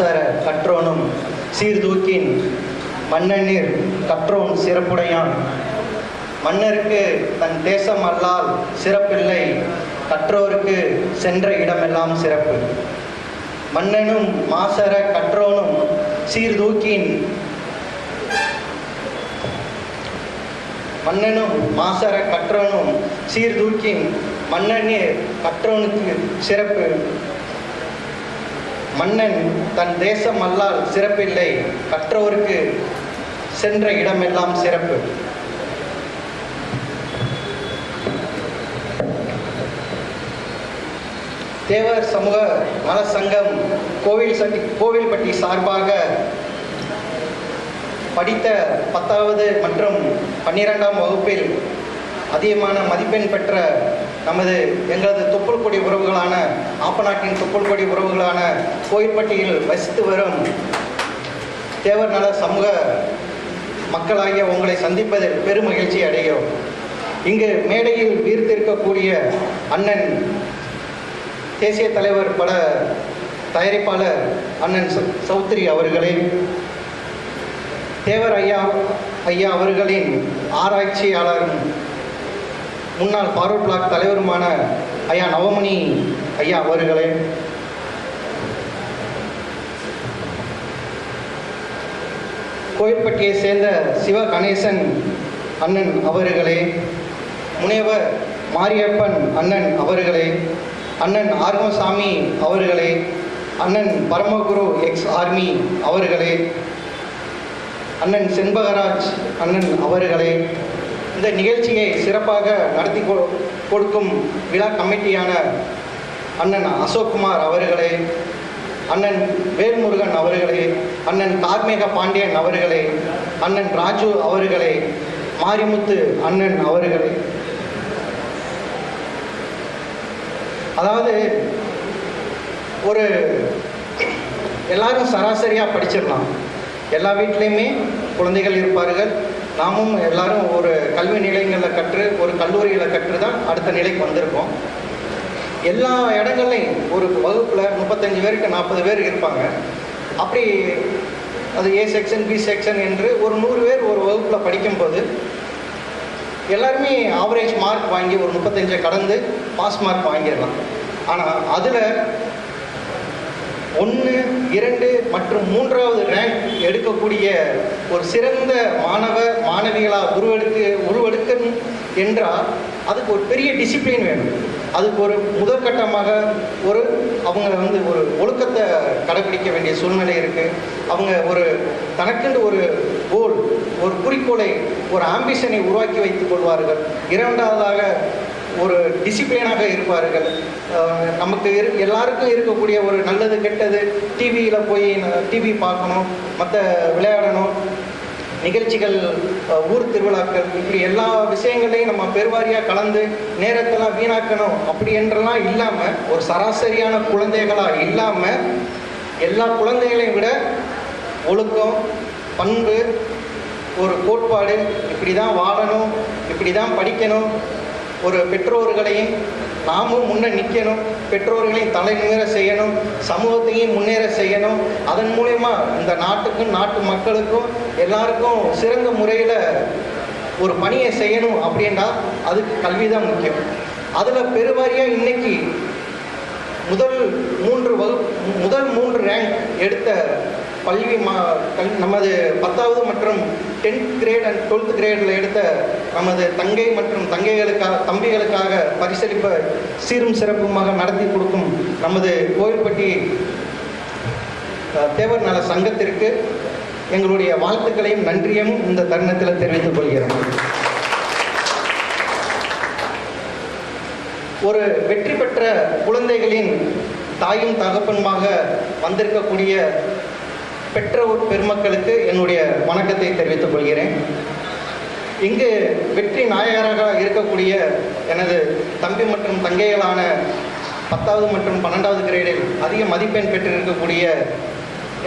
மாசர கற்றோனும் சீர்தூக்கின் மன்னநீர் கற்றோன் சிறப்புடையான். மன்னருக்கு தன் தேசம் அல்லால் சிறப்பில்லை கற்றோருக்கு சென்ற இடமெல்லாம் சிறப்பு. மன்னனும் மாசர கற்றோனும் சீர்தூக்கின் மன்னனும் மாசர கற்றோனும் சீர்தூக்கின் மன்னனே கற்றோனுக்கு சிறப்பு. மன்னன் தன் தேசம் அல்லால் சிறப்பில்லை. கற்றோருக்கு சென்ற இடமெல்லாம் சிறப்பு. தேவர் சமூக நல சங்கம் கோவில் சட்டி கோவில்பட்டி சார்பாக படித்த பத்தாவது மற்றும் பன்னிரெண்டாம் வகுப்பில் அதிகமான மதிப்பெண் பெற்ற நமது எங்களது தொப்புள்கொடி உறவுகளான ஆப்பநாட்டின் தொப்புள்கொடி உறவுகளான கோயில்பட்டியில் வசித்து வரும் தேவர் நல சமூக மக்களாகிய உங்களை சந்திப்பதில் பெரும் மகிழ்ச்சி அடைகிறோம். இங்கு மேடையில் வீர்த்திருக்கக்கூடிய அண்ணன் தேசிய தலைவர் பட தயாரிப்பாளர் அண்ணன் சௌத்ரி அவர்களே தேவர் ஐயா ஐயா அவர்களின் ஆராய்ச்சியாளரும் முன்னாள் ஃபார்வர்ட் பிளாக் தலைவருமான ஐயா நவமணி ஐயா அவர்களே. கோயில்பட்டியை சேர்ந்த சிவ கணேசன் அண்ணன் அவர்களே முனைவர் மாரியப்பன் அண்ணன் அவர்களே அண்ணன் ஆர்மசாமி அவர்களே அண்ணன் பரமகுரு எக்ஸ் ஆர்மி அவர்களே அண்ணன் செண்பகராஜ் அண்ணன் அவர்களே இந்த நிகழ்ச்சியை சிறப்பாக நடத்தி கொ- கொடுக்கும் விழா கமிட்டியான அண்ணன் அசோக்குமார் அவர்களே அண்ணன் வேல்முருகன் அவர்களே அண்ணன் தார்மேக பாண்டியன் அவர்களே அண்ணன் ராஜு அவர்களே மாரிமுத்து அண்ணன் அவர்களே. அதாவது ஒரு எல்லாரும் சராசரியாக படிச்சிடலாம். எல்லா வீட்லேயுமே குழந்தைகள் இருப்பார்கள். நாமும் எல்லாரும் ஒரு கல்வி நிலையங்களில் கற்று ஒரு கல்லூரியில் கற்று தான் அடுத்த நிலைக்கு வந்திருக்கோம். எல்லா இடங்கள்லையும் ஒரு வகுப்பில் முப்பத்தஞ்சு பேருக்கு நாற்பது பேர் இருப்பாங்க. அப்படி அது ஏ செக்ஷன் பி செக்ஷன் என்று ஒரு நூறு பேர் ஒரு வகுப்பில் படிக்கும்போது எல்லாருமே ஆவரேஜ் மார்க் வாங்கி ஒரு முப்பத்தஞ்சை கடந்து பாஸ் மார்க் வாங்கிடலாம். ஆனால் அதில் ஒன்று இரண்டு மற்றும் மூன்றாவது ரேங்க் எடுக்கக்கூடிய ஒரு சிறந்த மாணவ மாணவிகளாக உருவெடுக்க உருவெடுக்கணும் என்றால் அதுக்கு ஒரு பெரிய டிசிப்ளின் வேணும். அதுக்கு ஒரு முதற்கட்டமாக ஒரு அவங்க வந்து ஒரு ஒழுக்கத்தை கடைபிடிக்க வேண்டிய சூழ்நிலை இருக்குது அவங்க ஒரு தனக்கென்று ஒரு கோல் ஒரு குறிக்கோளை ஒரு ஆம்பிஷனை உருவாக்கி வைத்துக் கொள்வார்கள். இரண்டாவதாக ஒரு டிசிப்ளினாக இருப்பார்கள். நமக்கு இரு எல்லாருக்கும் இருக்கக்கூடிய ஒரு நல்லது கெட்டது டிவியில் போய் டிவி பார்க்கணும் மற்ற விளையாடணும் நிகழ்ச்சிகள் ஊர் திருவிழாக்கள் இப்படி எல்லா விஷயங்களையும் நம்ம பெருவாரியாக கலந்து நேரத்தெல்லாம் வீணாக்கணும் அப்படி என்றெல்லாம் இல்லாமல் ஒரு சராசரியான குழந்தைகளாக இல்லாமல் எல்லா குழந்தைகளையும் விட ஒழுக்கம் பண்பு ஒரு கோட்பாடு இப்படி தான் வாழணும் இப்படி தான் படிக்கணும் ஒரு பெற்றோர்களையும் நாமும் முன்னே நிற்கணும் பெற்றோர்களையும் தலை செய்யணும் சமூகத்தையும் முன்னேற செய்யணும். அதன் மூலயமா இந்த நாட்டுக்கும் நாட்டு மக்களுக்கும் எல்லாருக்கும் சிறந்த முறையில் ஒரு பணியை செய்யணும் அப்படின்னா அதுக்கு கல்வி தான் முக்கியம். அதில் பெருவாரியாக இன்னைக்கு முதல் மூன்று வகுப்பு முதல் மூன்று ரேங்க் எடுத்த பள்ளி மா நமது பத்தாவது மற்றும் டென்த் கிரேட் அண்ட் டுவெல்த் கிரேடில் எடுத்த நமது தங்கை மற்றும் தங்கைகளுக்காக தம்பிகளுக்காக பரிசளிப்ப சீரும் சிறப்புமாக நடத்தி கொடுக்கும் நமது கோயில்பட்டி தேவர் நல சங்கத்திற்கு எங்களுடைய வாழ்த்துக்களையும் நன்றியும் இந்த தருணத்தில் தெரிவித்துக் கொள்கிறோம் ஒரு வெற்றி பெற்ற குழந்தைகளின் தாயும் தகப்பனுமாக வந்திருக்கக்கூடிய பெற்றோர் பெருமக்களுக்கு என்னுடைய வணக்கத்தை தெரிவித்துக் கொள்கிறேன். இங்கு வெற்றி நாயகராக இருக்கக்கூடிய எனது தம்பி மற்றும் தங்கைகளான பத்தாவது மற்றும் பன்னெண்டாவது கிரேடில் அதிக மதிப்பெண் பெற்றிருக்கக்கூடிய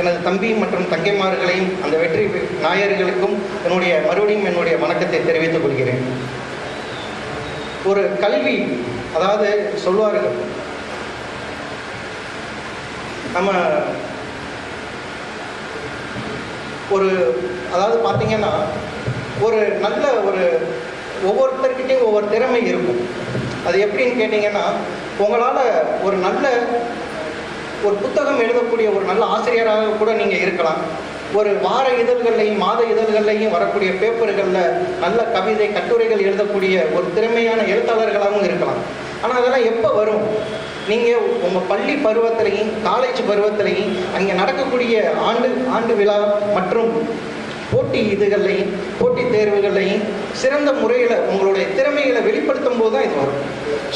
எனது தம்பி மற்றும் தங்கைமார்களையும் அந்த வெற்றி நாயர்களுக்கும் என்னுடைய மறுபடியும் என்னுடைய வணக்கத்தை தெரிவித்துக் கொள்கிறேன். ஒரு கல்வி அதாவது சொல்வார்கள் நம்ம ஒரு அதாவது பார்த்தீங்கன்னா ஒரு நல்ல ஒரு ஒவ்வொருத்தர்கிட்டையும் ஒவ்வொரு திறமை இருக்கும். அது எப்படின்னு கேட்டிங்கன்னா உங்களால் ஒரு நல்ல ஒரு புத்தகம் எழுதக்கூடிய ஒரு நல்ல ஆசிரியராக கூட நீங்கள் இருக்கலாம். ஒரு வார இதழ்கள்லையும் மாத இதழ்கள்லையும் வரக்கூடிய பேப்பர்களில் நல்ல கவிதை கட்டுரைகள் எழுதக்கூடிய ஒரு திறமையான எழுத்தாளர்களாகவும் இருக்கலாம். ஆனால் அதெல்லாம் எப்போ வரும்? நீங்கள் உங்கள் பள்ளி பருவத்திலையும் காலேஜ் பருவத்திலையும் அங்கே நடக்கக்கூடிய ஆண்டு ஆண்டு விழா மற்றும் போட்டி இதுகள்லையும் போட்டித் தேர்வுகள்லையும் சிறந்த முறையில் உங்களுடைய திறமைகளை வெளிப்படுத்தும் போது தான் இது வரும்.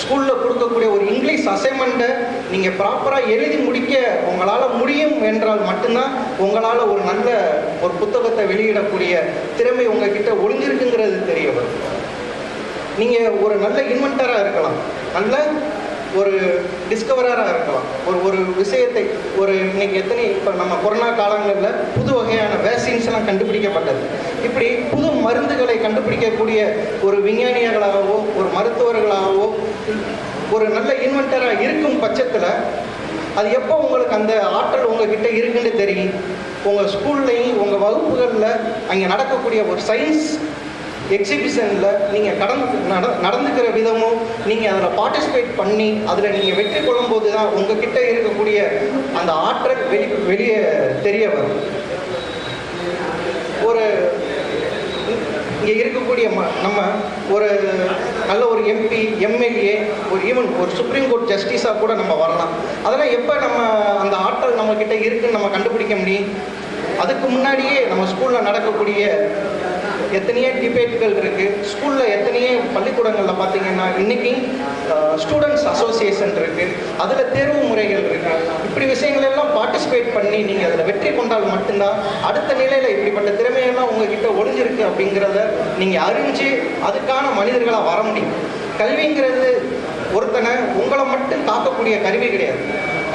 ஸ்கூலில் கொடுக்கக்கூடிய ஒரு இங்கிலீஷ் அசைன்மெண்ட்டை நீங்கள் ப்ராப்பராக எழுதி முடிக்க உங்களால் முடியும் என்றால் மட்டும்தான் உங்களால் ஒரு நல்ல ஒரு புத்தகத்தை வெளியிடக்கூடிய திறமை உங்ககிட்ட ஒளிஞ்சிருக்குங்கிறது தெரிய வரும். நீங்கள் ஒரு நல்ல இன்வென்டராக இருக்கலாம். நல்ல ஒரு டிஸ்கவரராக இருக்கலாம். ஒரு ஒரு விஷயத்தை ஒரு இன்னைக்கு எத்தனை இப்போ நம்ம கொரோனா காலங்களில் புது வகையான வேக்சின்ஸ் எல்லாம் கண்டுபிடிக்கப்பட்டது. இப்படி புது மருந்துகளை கண்டுபிடிக்கக்கூடிய ஒரு விஞ்ஞானியர்களாகவோ ஒரு மருத்துவர்களாகவோ ஒரு நல்ல இன்வென்டராக இருக்கும் பட்சத்தில் அது எப்போ உங்களுக்கு அந்த ஆற்றல் உங்ககிட்ட இருக்குன்னு தெரியும்? உங்கள் ஸ்கூல்லையும் உங்கள் வகுப்புகளில் அங்கே நடக்கக்கூடிய ஒரு சயின்ஸ் எக்ஸிபிஷனில் நீங்கள் கடந்து நட நடந்துக்கிற விதமும் நீங்கள் அதில் பார்ட்டிசிபேட் பண்ணி அதில் நீங்கள் வெற்றி கொள்ளும் போது தான் உங்ககிட்ட இருக்கக்கூடிய அந்த ஆற்றல் வெளி வெளியே தெரிய வரும். ஒரு இங்கே இருக்கக்கூடிய ம நம்ம ஒரு நல்ல ஒரு எம்பி எம்எல்ஏ ஒரு ஈவன் ஒரு சுப்ரீம் கோர்ட் ஜஸ்டிஸாக கூட நம்ம வரலாம். அதெல்லாம் எப்போ நம்ம அந்த ஆற்றல் நம்மக்கிட்ட இருக்குன்னு நம்ம கண்டுபிடிக்க முடியும்? அதுக்கு முன்னாடியே நம்ம ஸ்கூலில் நடக்கக்கூடிய எத்தனையோ டிபேட்டுகள் இருக்குது ஸ்கூலில் எத்தனையோ பள்ளிக்கூடங்களில் பார்த்தீங்கன்னா இன்றைக்கி ஸ்டூடெண்ட்ஸ் அசோசியேஷன் இருக்குது அதில் தேர்வு முறைகள் இருக்குது இப்படி விஷயங்களெல்லாம் பார்ட்டிசிபேட் பண்ணி நீங்கள் அதில் வெற்றி கொண்டால் மட்டும்தான் அடுத்த நிலையில் இப்படிப்பட்ட திறமையெல்லாம் உங்ககிட்ட ஒழிஞ்சிருக்கு அப்படிங்கிறத நீங்கள் அறிஞ்சு அதுக்கான மனிதர்களாக வர முடியும். கல்விங்கிறது ஒருத்தனை உங்களை மட்டும் காக்கக்கூடிய கருவி கிடையாது.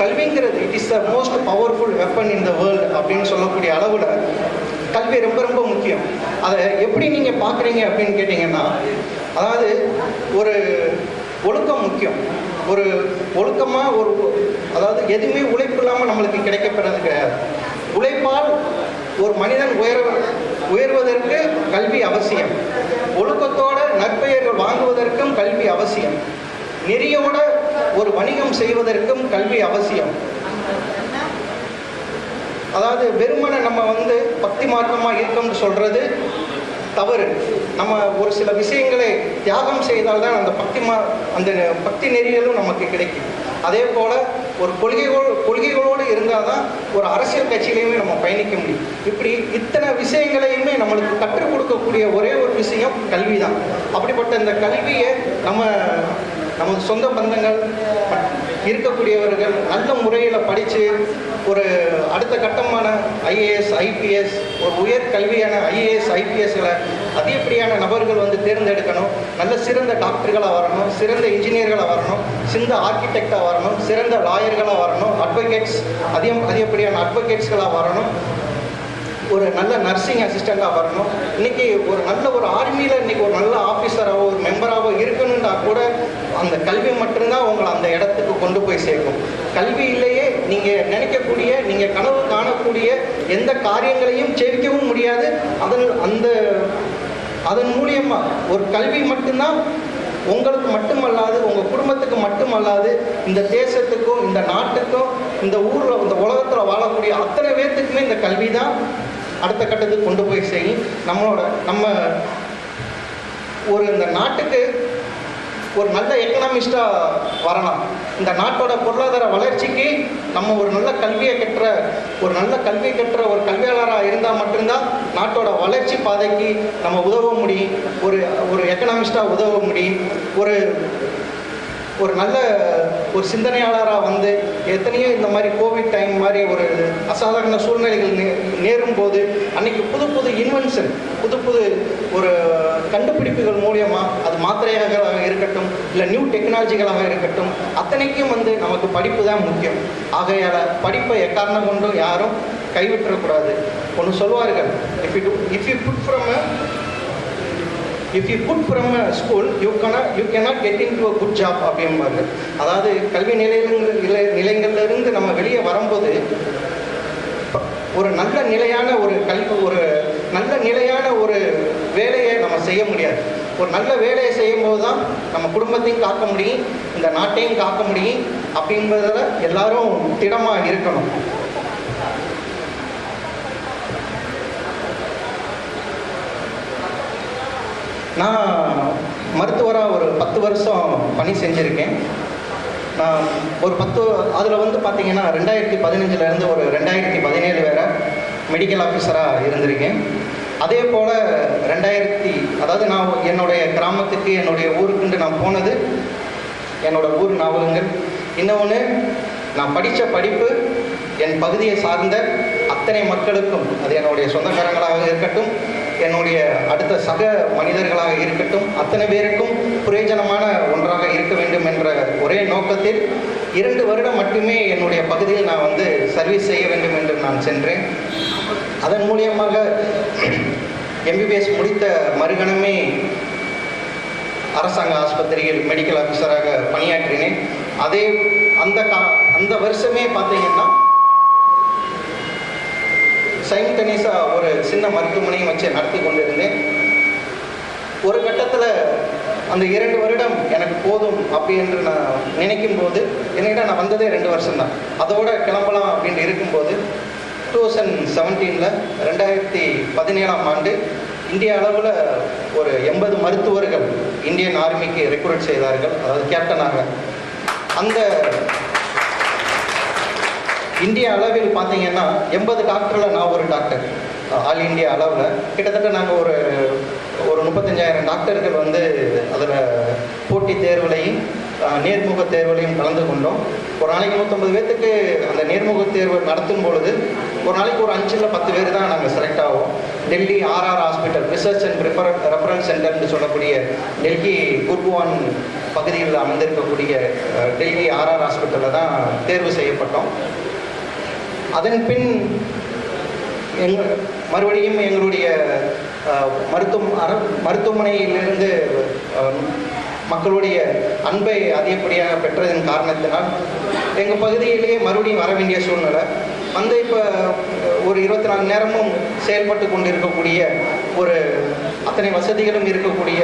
கல்விங்கிறது it is the most powerful weapon in the world அப்படின்னு சொல்லக்கூடிய அளவில் கல்வி ரொம்ப ரொம்ப முக்கியம். அதை எப்படி நீங்கள் பார்க்குறீங்க அப்படின்னு கேட்டிங்கன்னா அதாவது ஒரு ஒழுக்கம் முக்கியம். ஒரு ஒழுக்கமாக ஒரு அதாவது எதுவுமே உழைப்பு இல்லாமல் நம்மளுக்கு கிடைக்கப்பெறது கிடையாது. உழைப்பால் ஒரு மனிதன் உயர உயர்வதற்கு கல்வி அவசியம். ஒழுக்கத்தோட நற்பெயர்கள் வாங்குவதற்கும் கல்வி அவசியம். நெறியோட ஒரு வணிகம் செய்வதற்கும் கல்வி அவசியம். அதாவது வெறுமனை நம்ம வந்து பக்தி மார்க்கமாக இருக்கோம்னு சொல்கிறது தவறு. நம்ம ஒரு சில விஷயங்களை தியாகம் செய்தால்தான் அந்த பக்தி மா அந்த பக்தி நெறிகளும் நமக்கு கிடைக்கும். அதே போல் ஒரு கொள்கைகளோ கொள்கைகளோடு இருந்தால் தான் ஒரு அரசியல் கட்சியிலையுமே நம்ம பயணிக்க முடியும். இப்படி இத்தனை விஷயங்களையுமே நம்மளுக்கு கற்றுக் கொடுக்கக்கூடிய ஒரே ஒரு விஷயம் கல்வி தான் அப்படிப்பட்ட இந்த கல்வியை நம்ம நமது சொந்த பந்தங்கள் இருக்கக்கூடியவர்கள் நல்ல முறையில் படித்து ஒரு அடுத்த கட்டமான ஐஏஎஸ் ஐபிஎஸ் ஒரு உயர் கல்வியான ஐஏஎஸ் ஐபிஎஸ்களை அதிகப்படியான நபர்கள் வந்து தேர்ந்தெடுக்கணும். நல்ல சிறந்த டாக்டர்களாக வரணும் சிறந்த இன்ஜினியர்களாக வரணும் சிறந்த ஆர்கிடெக்டாக வரணும் சிறந்த லாயர்களாக வரணும் அட்வொகேட்ஸ் அதிகம் அதிகப்படியான அட்வொகேட்ஸ்களாக வரணும். ஒரு நல்ல நர்சிங் அசிஸ்டண்ட்டாக வரணும். இன்னைக்கு ஒரு நல்ல ஒரு ஆர்மியில் இன்றைக்கி ஒரு நல்ல ஆஃபீஸராகவோ ஒரு மெம்பராகவோ இருக்கணும்னா கூட அந்த கல்வி மட்டும்தான் உங்களை அந்த இடத்துக்கு கொண்டு போய் சேர்க்கும். கல்வியிலேயே நீங்கள் நினைக்கக்கூடிய நீங்கள் கனவு காணக்கூடிய எந்த காரியங்களையும் ஜெயிக்கவும் முடியாது. அதன் அந்த அதன் மூலியமாக ஒரு கல்வி மட்டும்தான் உங்களுக்கு மட்டுமல்லாது உங்கள் குடும்பத்துக்கு மட்டுமல்லாது இந்த தேசத்துக்கும் இந்த நாட்டுக்கும் இந்த ஊரில் இந்த உலகத்தில் வாழக்கூடிய அத்தனை பேர்த்துக்குமே இந்த கல்வி தான் அடுத்த கட்டத்துக்கு கொண்டு போய் செய்யும் நம்மளோட நம்ம ஒரு இந்த நாட்டுக்கு ஒரு நல்ல எக்கனாமிஸ்டாக வரலாம். இந்த நாட்டோட பொருளாதார வளர்ச்சிக்கு நம்ம ஒரு நல்ல கல்வியை கற்ற ஒரு நல்ல கல்வி கற்ற ஒரு கல்வியாளராக இருந்தால் மட்டும்தான் நாட்டோட வளர்ச்சி பாதைக்கு நம்ம உதவ முடியும். ஒரு ஒரு எக்கனாமிஸ்டாக உதவ முடியும். ஒரு ஒரு நல்ல ஒரு சிந்தனையாளராக வந்து எத்தனையோ இந்த மாதிரி கோவிட் டைம் மாதிரி ஒரு அசாதாரண சூழ்நிலைகள் நே நேரும் போது அன்னைக்கு புது புது இன்வென்ஷன் புது புது ஒரு கண்டுபிடிப்புகள் மூலியமாக அது மாத்திரையாக இருக்கட்டும் இல்லை நியூ டெக்னாலஜிகளாக இருக்கட்டும் அத்தனைக்கும் வந்து நமக்கு படிப்பு தான் முக்கியம். ஆகையால் படிப்பை எக்காரணம் கொண்டும் யாரும் கைவிட்டுறக்கூடாது ஒன்று சொல்வார்கள் if you if you put from if you put from school you can you cannot get into a good job அப்படிம்பாங்க அதாவது கல்வி நிலையங்கள் நிலை நிலையங்கள்லிருந்து நம்ம வெளியே வரும்போது ஒரு நல்ல நிலையான ஒரு கல்வி ஒரு நல்ல நிலையான ஒரு வேலையை நம்ம செய்ய முடியாது. ஒரு நல்ல வேலையை செய்யும்போது தான் நம்ம குடும்பத்தையும் காக்க முடியும் இந்த நாட்டையும் காக்க முடியும் அப்படிங்கிறதுல எல்லாரும் திடமாக இருக்கணும். நான் மருத்துவராக ஒரு பத்து வருஷம் பணி செஞ்சுருக்கேன். நான் ஒரு பத்து அதில் வந்து பார்த்தீங்கன்னா ரெண்டாயிரத்தி பதினஞ்சுலேருந்து ஒரு ரெண்டாயிரத்தி பதினேழு வேற மெடிக்கல் ஆஃபீஸராக இருந்திருக்கேன். அதே போல் ரெண்டாயிரத்தி அதாவது நான் என்னுடைய கிராமத்துக்கு என்னுடைய ஊருக்குண்டு நான் போனது என்னோட ஊர் ஞாபகங்கள். இன்னொன்று நான் படித்த படிப்பு என் பகுதியை சார்ந்த அத்தனை மக்களுக்கும் அது என்னுடைய சொந்தக்காரங்களாக இருக்கட்டும் என்னுடைய அடுத்த சக மனிதர்களாக இருக்கட்டும் அத்தனை பேருக்கும் பிரயோஜனமான ஒன்றாக இருக்க வேண்டும் என்ற ஒரே நோக்கத்தில் இரண்டு வருடம் மட்டுமே என்னுடைய பகுதியில் நான் வந்து சர்வீஸ் செய்ய வேண்டும் என்று நான் சென்றேன். அதன் மூலியமாக எம்பிபிஎஸ் முடித்த மறுகணமே அரசாங்க ஆஸ்பத்திரியில் மெடிக்கல் ஆஃபீஸராக பணியாற்றினேன். அதே அந்த கா அந்த வருஷமே பார்த்தீங்கன்னா சைம்டனிஸாக ஒரு சின்ன மருத்துவமனையும் வச்சு நடத்தி கொண்டிருந்தேன். ஒரு கட்டத்தில் அந்த இரண்டு வருடம் எனக்கு போதும் அப்படி என்று நான் நினைக்கும் போது என்னிடம் நான் வந்ததே ரெண்டு வருஷம்தான். அதோட கிளம்பலாம் அப்படின்னு இருக்கும்போது டூ தௌசண்ட் செவன்டீனில் ரெண்டாயிரத்தி பதினேழாம் ஆண்டு இந்திய அளவில் ஒரு எண்பது மருத்துவர்கள் இந்தியன் ஆர்மிக்கு ரெக்ரூட் செய்தார்கள். அதாவது கேப்டனாக. அந்த இந்திய அளவில் பார்த்தீங்கன்னா எண்பது டாக்டரில் நான் ஒரு டாக்டர் ஆல் இந்தியா அளவில். கிட்டத்தட்ட நாங்கள் ஒரு ஒரு முப்பத்தஞ்சாயிரம் டாக்டர்கள் வந்து அதில் போட்டி தேர்வுலையும் நேர்முக தேர்வுலையும் கலந்து கொண்டோம். ஒரு நாளைக்கு நூற்றம்பது பேர்த்துக்கு அந்த நேர்முக தேர்வு நடத்தும் பொழுது ஒரு நாளைக்கு ஒரு அஞ்சில் பத்து பேர் தான் நாங்கள் செலக்ட் ஆவோம். Delhi RR hospital research and refer reference சென்டர்னு சொல்லக்கூடிய டெல்லி குர்குவான் பகுதியில் அமைந்திருக்கக்கூடிய டெல்லி ஆர்ஆர் ஹாஸ்பிட்டலில் தான் தேர்வு செய்யப்பட்டோம். அதன் பின் எங் மறுபடியும் எங்களுடைய மருத்துவம் அர மருத்துவமனையிலிருந்து மக்களுடைய அன்பை அதிகப்படியாக பெற்றதன் காரணத்தினால் எங்கள் பகுதியிலேயே மறுபடியும் வர வேண்டிய சூழ்நிலை. வந்து இப்போ ஒரு இருபத்தி நாலு நேரமும் செயல்பட்டு கொண்டிருக்கக்கூடிய ஒரு அத்தனை வசதிகளும் இருக்கக்கூடிய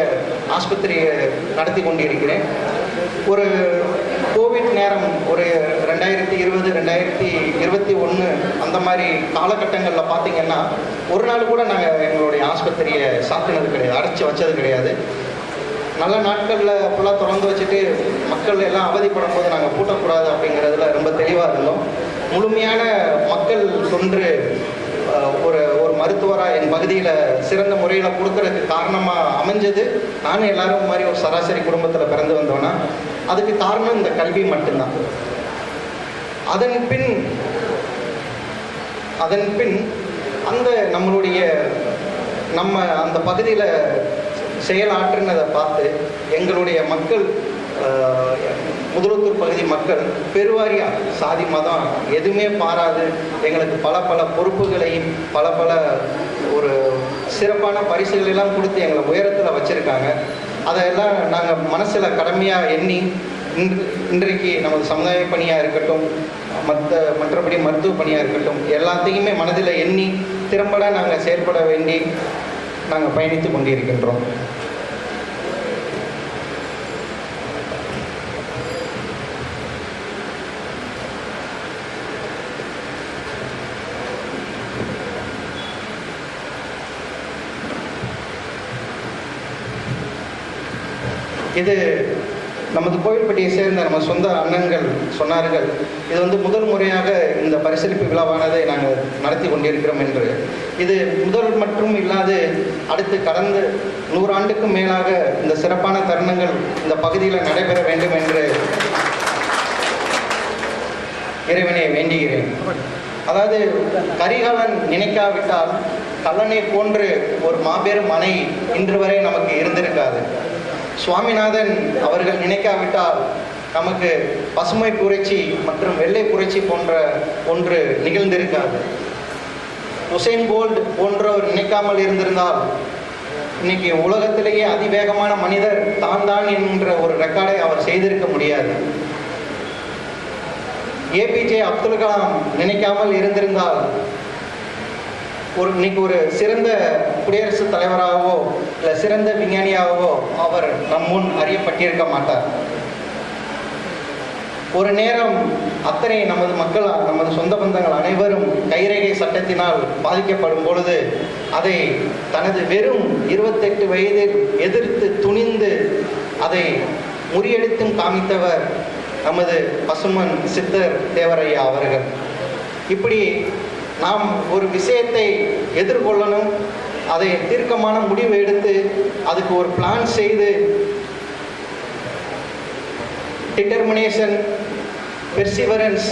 ஆஸ்பத்திரியை நடத்தி கொண்டிருக்கிறேன். ஒரு கோவிட் நேரம் ஒரு ரெண்டாயிரத்தி இருபது ரெண்டாயிரத்தி இருபத்தி ஒன்று அந்த மாதிரி காலகட்டங்களில் பார்த்தீங்கன்னா ஒரு நாள் கூட நாங்கள் எங்களுடைய ஆஸ்பத்திரியை சாத்தினது கிடையாது அடைச்சி வச்சது கிடையாது. நல்ல நாட்களில் ஃபுல்லாக திறந்து வச்சுட்டு மக்கள் எல்லாம் அவதிப்படும் போது நாங்கள் பூட்டக்கூடாது அப்படிங்கிறதுல ரொம்ப தெளிவாக இருந்தோம். முழுமையான மக்கள் தொன்று ஒரு மருத்துவராக என் பகுதியில் சிறந்த முறையில் கொடுக்கறதுக்கு காரணமாக அமைஞ்சது. நானும் எல்லாரும் மாதிரி ஒரு சராசரி குடும்பத்தில் பிறந்து வந்தோன்னா அதுக்கு காரணம் இந்த கல்வி மட்டும்தான். அதன் பின் அதன் பின் அந்த நம்மளுடைய நம்ம அந்த பகுதியில் செயலாற்றுனதை பார்த்து எங்களுடைய மக்கள் முதலுத்தூர் பகுதி மக்கள் பெருவாரியாக சாதி மதம் எதுவுமே பாராது. எங்களுக்கு பல பல பொறுப்புகளையும் பல பல ஒரு சிறப்பான பரிசுகளெல்லாம் கொடுத்து எங்களை உயரத்தில் வச்சுருக்காங்க. அதையெல்லாம் நாங்கள் மனசில் கடமையாக எண்ணி இன்று இன்றைக்கு நமது சமுதாய பணியாக இருக்கட்டும் மற்ற மற்றபடி மருத்துவ பணியாக இருக்கட்டும் எல்லாத்தையுமே மனதில் எண்ணி திறம்பட நாங்கள் செயல்பட வேண்டி நாங்கள் பயணித்து கொண்டிருக்கின்றோம். இது நமது கோவில்பட்டியை சேர்ந்த நம்ம சொந்த அண்ணன்கள் சொன்னார்கள். இது வந்து முதல் முறையாக இந்த பரிசளிப்பு விழாவானதை நாங்கள் நடத்தி கொண்டிருக்கிறோம் என்று. இது முதல் மற்றும் இல்லாது அடுத்து கடந்த நூறாண்டுக்கும் மேலாக இந்த சிறப்பான தருணங்கள் இந்த பகுதியில் நடைபெற வேண்டும் என்று இறைவனை வேண்டுகிறேன். அதாவது கரிகாலன் நினைக்காவிட்டால் கல்லனை போன்று ஒரு மாபெரும் அணை இன்று வரை நமக்கு இருந்திருக்காது. சுவாமிநாதன் அவர்கள் நினைக்காவிட்டால் நமக்கு பசுமை புரட்சி மற்றும் வெள்ளை புரட்சி போன்ற ஒன்று நிகழ்ந்திருக்காது. உசைன் போல்ட் போன்றவர் நினைக்காமல் இருந்திருந்தால் இன்னைக்கு உலகத்திலேயே அதிவேகமான மனிதர் தான் தான் என்கின்ற ஒரு ரெக்கார்டை அவர் செய்திருக்க முடியாது. ஏபிஜே அப்துல் கலாம் நினைக்காமல் இருந்திருந்தால் ஒரு இன்னைக்கு ஒரு சிறந்த குடியரசுத் தலைவராகவோ இல்லை சிறந்த விஞ்ஞானியாகவோ அவர் நம் முன் அறியப்பட்டிருக்க மாட்டார். ஒரு நேரம் அத்தனை நமது மக்கள் நமது சொந்த பந்தங்கள் அனைவரும் கைரேகை சட்டத்தினால் பாதிக்கப்படும் பொழுது அதை தனது வெறும் இருபத்தெட்டு வயதில் எதிர்த்து துணிந்து அதை முறியடித்தும் காமித்தவர் நமது பசுமன் சித்தர் தேவரையா அவர்கள். இப்படி நாம் ஒரு விஷயத்தை எதிர்கொள்ளணும் அதை தீர்க்கமான முடிவு எடுத்து அதுக்கு ஒரு பிளான் செய்து determination perseverance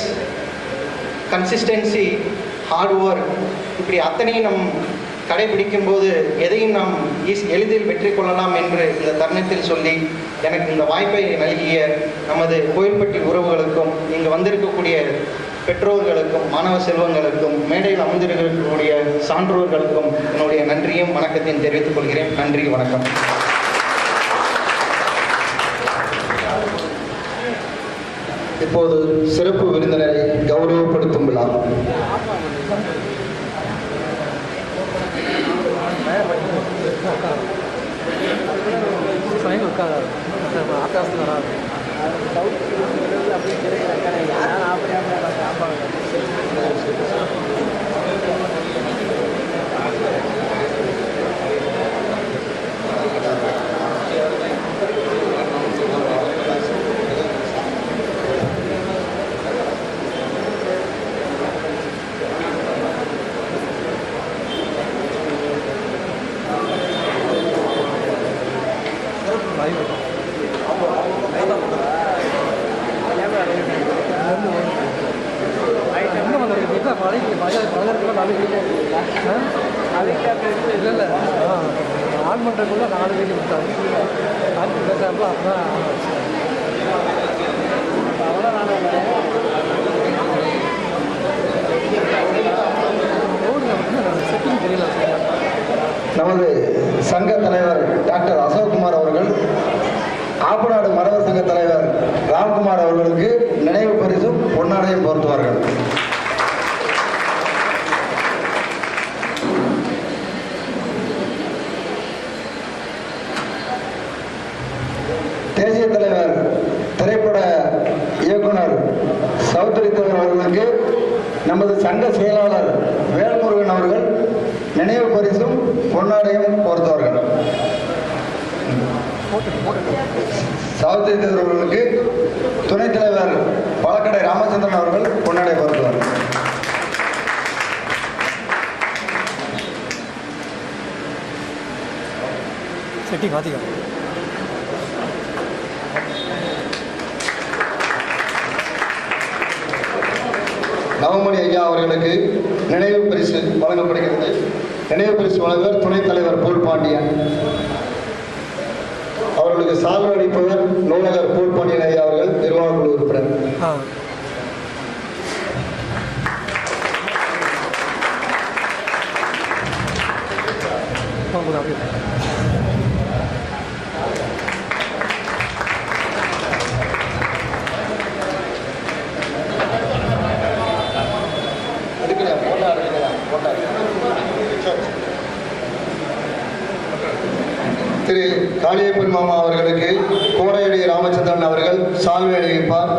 consistency hard work இப்படி அத்தனையும் நம் கடைபிடிக்கும் போது எதையும் நாம் ஈஸ் எளிதில் வெற்றி கொள்ளலாம் என்று இந்த தருணத்தில் சொல்லி எனக்கு இந்த வாய்ப்பை நல்கிய நமது கோயில்பட்டி உறவுகளுக்கும் இங்கு வந்திருக்கக்கூடிய பெற்றோர்களுக்கும் மாணவ செல்வங்களுக்கும் மேடையில் அமர்ந்திருக்கக்கூடிய சான்றோர்களுக்கும் என்னுடைய நன்றியும் வணக்கத்தையும் தெரிவித்துக் கொள்கிறேன். நன்றி வணக்கம். இப்போது சிறப்பு விருந்தினரை கௌரவப்படுத்தும் விழா. சமயம் உட்காராது ஆகாசத்தில் வராது எங்கே நமது சங்க தலைவர் டாக்டர் அசோக்குமார் அவர்கள் ஆப்பநாடு மரவர் சங்க தலைவர் ராம்குமார் அவர்களுக்கு நினைவு பரிசும் பொன்னாடையும் போர்த்துவார்கள் தேசிய தலைவர் திரைப்பட இயக்குனர் சௌத்ரி தேவர் அவர்களுக்கு நமது சங்க செயலாளர் வேல்முருகன் அவர்கள் நினைவு பரிசும் பொன்னாடையும் போர்த்தவர்கள் சௌத்ரி தேவர் அவர்களுக்கு துணைத் தலைவர் பழக்கடை ராமச்சந்திரன் அவர்கள் பொன்னாடை போர்த்துவார் செட்டிங் மாற்றிக்கோ நவமணி ஐயா அவர்களுக்கு நினைவு பரிசு வழங்கப்படுகிறது. நினைவு பரிசு வழங்குவர் துணைத் தலைவர் போல் பாண்டியன் அவர்களுக்கு சாதனை அளிப்பவர் நூலகர் போல் பாண்டியன் ஐயா அவர்கள் நிர்வாக குழு உறுப்பினர் Thank you. காளியப்பன் மாமா அவர்களுக்கு கோடையடி ராமச்சந்திரன் அவர்கள் சால்வை அணிவிப்பார்.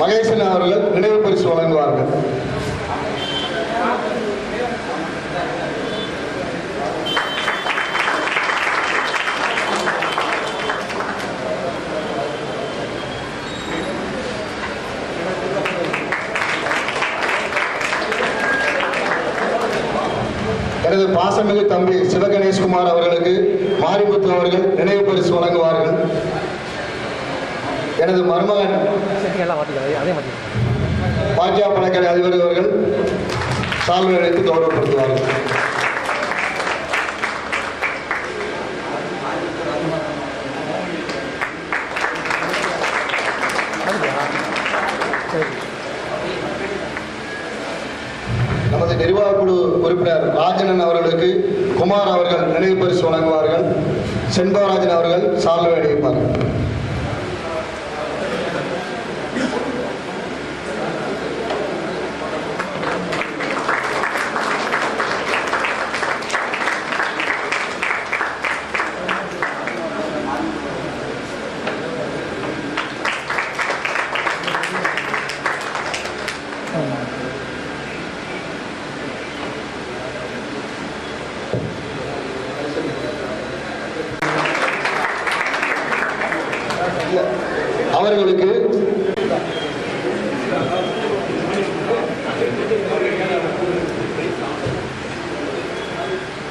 மகேசன் அவர்கள் நினைவு பரிசு வழங்குவார்கள் எனது பாசமிகு தம்பி சிவகணேஷ்குமார் அவர்களுக்கு மாரிமுத்து அவர்கள் நினைவு பரிசு வழங்குவார்கள். எனது மருமகன் பாஜக எல்லாம் அதே பணக்கடை அதிபர் அவர்கள் சால்வை அழைத்து கௌரவப்படுத்துவார்கள் அதுக்கா சரி நமது நிர்வாக குழு உறுப்பினர் ராஜனன் அவர்களுக்கு குமார் அவர்கள் நினைவு பரிசு வழங்குவார்கள் செண்பகராஜன் அவர்கள் சால்வை அணிவிப்பார்கள்.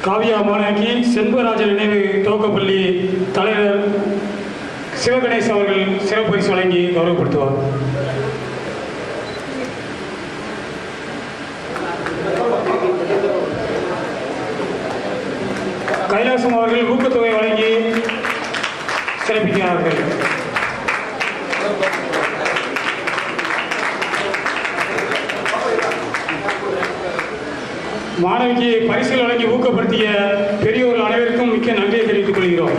காவியா மாணவிக்கு செண்பகராஜன் நினைவு துவக்கப்பள்ளி தலைவர் சிவகணேஷ் அவர்கள் சிறப்பு பரிசு வழங்கி கௌரவப்படுத்துவார். கைலாசம் அவர்கள் ஊக்கத்தொகை வழங்கி சிறப்பிக்கிறார்கள். மாணவிக்கு பரிசு வழங்கி ஊக்கப்படுத்திய பெரியோர்கள் அனைவருக்கும் மிக்க நன்றியை தெரிவித்துக் கொள்கிறோம்.